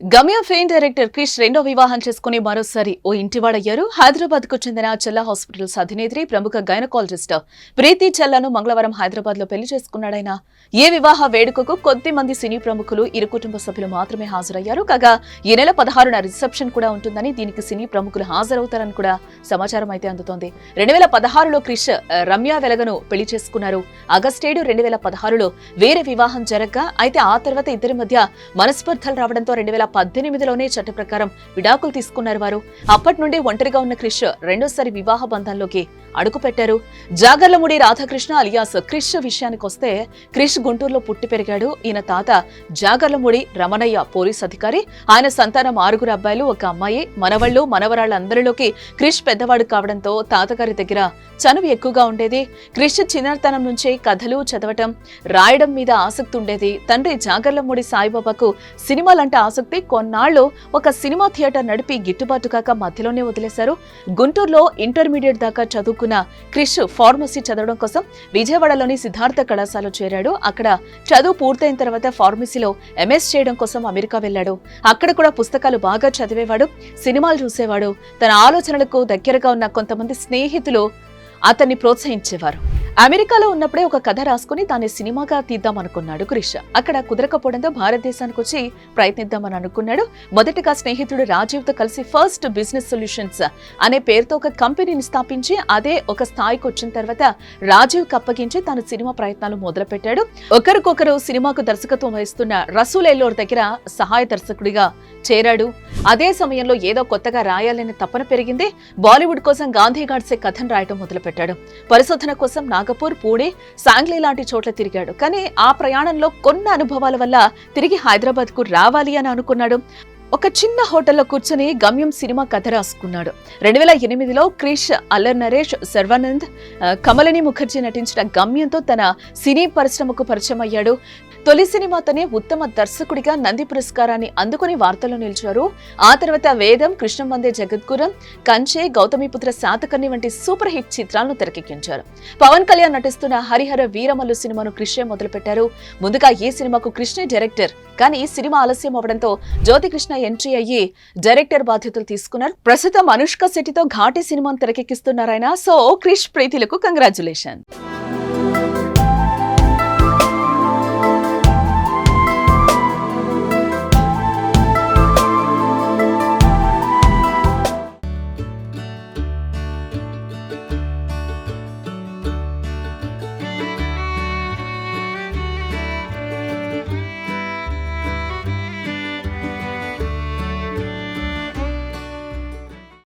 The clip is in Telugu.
గమ్య ఫెయిన్ డైరెక్టర్ క్రిష్ రెండో వివాహం చేసుకుని మరోసారి ఓ ఇంటివాడయ్యారు. హైదరాబాద్కు చెందిన చెల్లా హాస్పిటల్స్ అధినేత్రి ప్రముఖ గైనకాలజిస్ట్ ప్రీతి చెల్లాను మంగళవారం హైదరాబాద్లో పెళ్ళి చేసుకున్నాడైన ఏ వివాహ వేడుకకు కొద్ది మంది సినీ ప్రముఖులు ఇరు కుటుంబ సభ్యులు మాత్రమే హాజరయ్యారు. కాగా ఈ నెల పదహారున రిసెప్షన్ కూడా ఉంటుందని దీనికి సినీ ప్రముఖులు హాజరవుతారని కూడా సమాచారం అయితే అందుతోంది. రెండు వేల పదహారులో క్రిష్ రమ్య వెలగను పెళ్ళి చేసుకున్నారు. ఆగస్టేడు రెండు వేల పదహారులో వేరే వివాహం జరగ్గా అయితే ఆ తర్వాత ఇద్దరి మధ్య మనస్పర్ధలు రావడంతో రెండు వేల పద్దెనిమిదిలోనే చట్ట ప్రకారం విడాకులు తీసుకున్నారు వారు. అప్పటి నుండి ఒంటరిగా ఉన్న క్రిష్ రెండోసారి వివాహ బంధంలోకి అడుగు పెట్టారు జాగర్లముడి రాధాకృష్ణ అలియాస్ క్రిష్ విషయానికి వస్తే క్రిష్ గుంటూరులో పుట్టి పెరిగాడు. ఈయన తాత జాగర్లముడి రమణయ్య పోలీస్ అధికారి. ఆయన సంతానం ఆరుగురు అబ్బాయిలు ఒక అమ్మాయి మనవళ్ళు మనవరాళ్ళందరిలోకి క్రిష్ పెద్దవాడు కావడంతో తాతగారి దగ్గర చనువు ఎక్కువగా ఉండేది. క్రిష్ చిన్నతనం నుంచే కథలు చదవటం రాయడం మీద ఆసక్తి ఉండేది. తండ్రి జాగర్లమూడి సాయిబాబాకు సినిమాలంటే ఆసక్తి కొన్నాళ్ళు ఒక సినిమా థియేటర్ నడిపి గిట్టుబాటు కాక మధ్యలోనే వదిలేశారు. గుంటూరులో ఇంటర్మీడియట్ దాకా చదువుకున్న క్రిష్ ఫార్మసీ చదవడం కోసం విజయవాడలోని సిద్ధార్థ కళాశాల చేరాడు. అక్కడ చదువు పూర్తయిన తర్వాత ఫార్మసీలో ఎంఎస్ చేయడం కోసం అమెరికా వెళ్ళాడు. అక్కడ కూడా పుస్తకాలు బాగా చదివేవాడు సినిమాలు చూసేవాడు. తన ఆలోచనలకు దగ్గరగా ఉన్న కొంతమంది స్నేహితులు అతన్ని ప్రోత్సహించేవారు. అమెరికాలో ఉన్నప్పుడే ఒక కథ రాసుకుని తాను సినిమాగా తీద్దాం అనుకున్నాడు క్రిష్. అక్కడ కుదరకపోవడంతో భారతదేశానికి వచ్చి ప్రయత్నిద్దామని అనుకున్నాడు. మొదటగా స్నేహితుడు రాజీవ్తో కలిసి ఫస్ట్ బిజినెస్ సొల్యూషన్స్ అనే పేరుతో ఒక కంపెనీని స్థాపించి అదే ఒక స్థాయికి వచ్చిన తర్వాత రాజీవ్ అప్పగించి తాను సినిమా ప్రయత్నాలు మొదలుపెట్టాడు. ఒకరికొకరు సినిమాకు దర్శకత్వం వహిస్తున్న రసూల్ ఎల్లోర్ దగ్గర సహాయ దర్శకుడిగా చేరాడు. అదే సమయంలో ఏదో కొత్తగా రాయాలనే తపన పెరిగింది. బాలీవుడ్ కోసం గాంధీ గాడ్సే కథను రాయటం మొదలుపెట్టాడు. పరిశోధన కోసం నాగపూర్ పూణే సాంగ్లీ లాంటి చోట్ల తిరిగాడు. కానీ ఆ ప్రయాణంలో కొన్ని అనుభవాల వల్ల తిరిగి హైదరాబాద్కు రావాలి అని అనుకున్నాడు. ఒక చిన్న హోటల్లో కూర్చొని గమ్యం సినిమా కథ రాసుకున్నాడు. రెండు వేల ఎనిమిదిలో క్రిష్ అల్లర్ నరేష్ సర్వానంద్ కమలిని ముఖర్జీ నటించిన గమ్యంతో తన సినీ పరిశ్రమకు పరిచయం అయ్యాడు. తొలి సినిమాతోనే ఉత్తమ దర్శకుడిగా నంది పురస్కారాన్ని అందుకుని వార్తల్లో నిలిచారు. ఆ తర్వాత వేదం కృష్ణం వందే జగద్గురం కంచే గౌతమిపుత్ర శాతకర్ణి వంటి సూపర్ హిట్ చిత్రాలను తెరకెక్కించారు. పవన్ కళ్యాణ్ నటిస్తున్న హరిహర వీరమల్లు సినిమాను కృష్ణే మొదలుపెట్టారు. ముందుగా ఈ సినిమాకు కృష్ణే డైరెక్టర్. కానీ సినిమా ఆలస్యం అవడంతో జ్యోతి కృష్ణ ఎంట్రీ అయ్యి డైరెక్టర్ బాధ్యతలు తీసుకున్నారు. ప్రస్తుతం అనుష్క శెట్టితో ఘాటి సినిమాను తెరకెక్కిస్తున్నారాయన. సో క్రిష్ ప్రీతిలకు కంగ్రాచులేషన్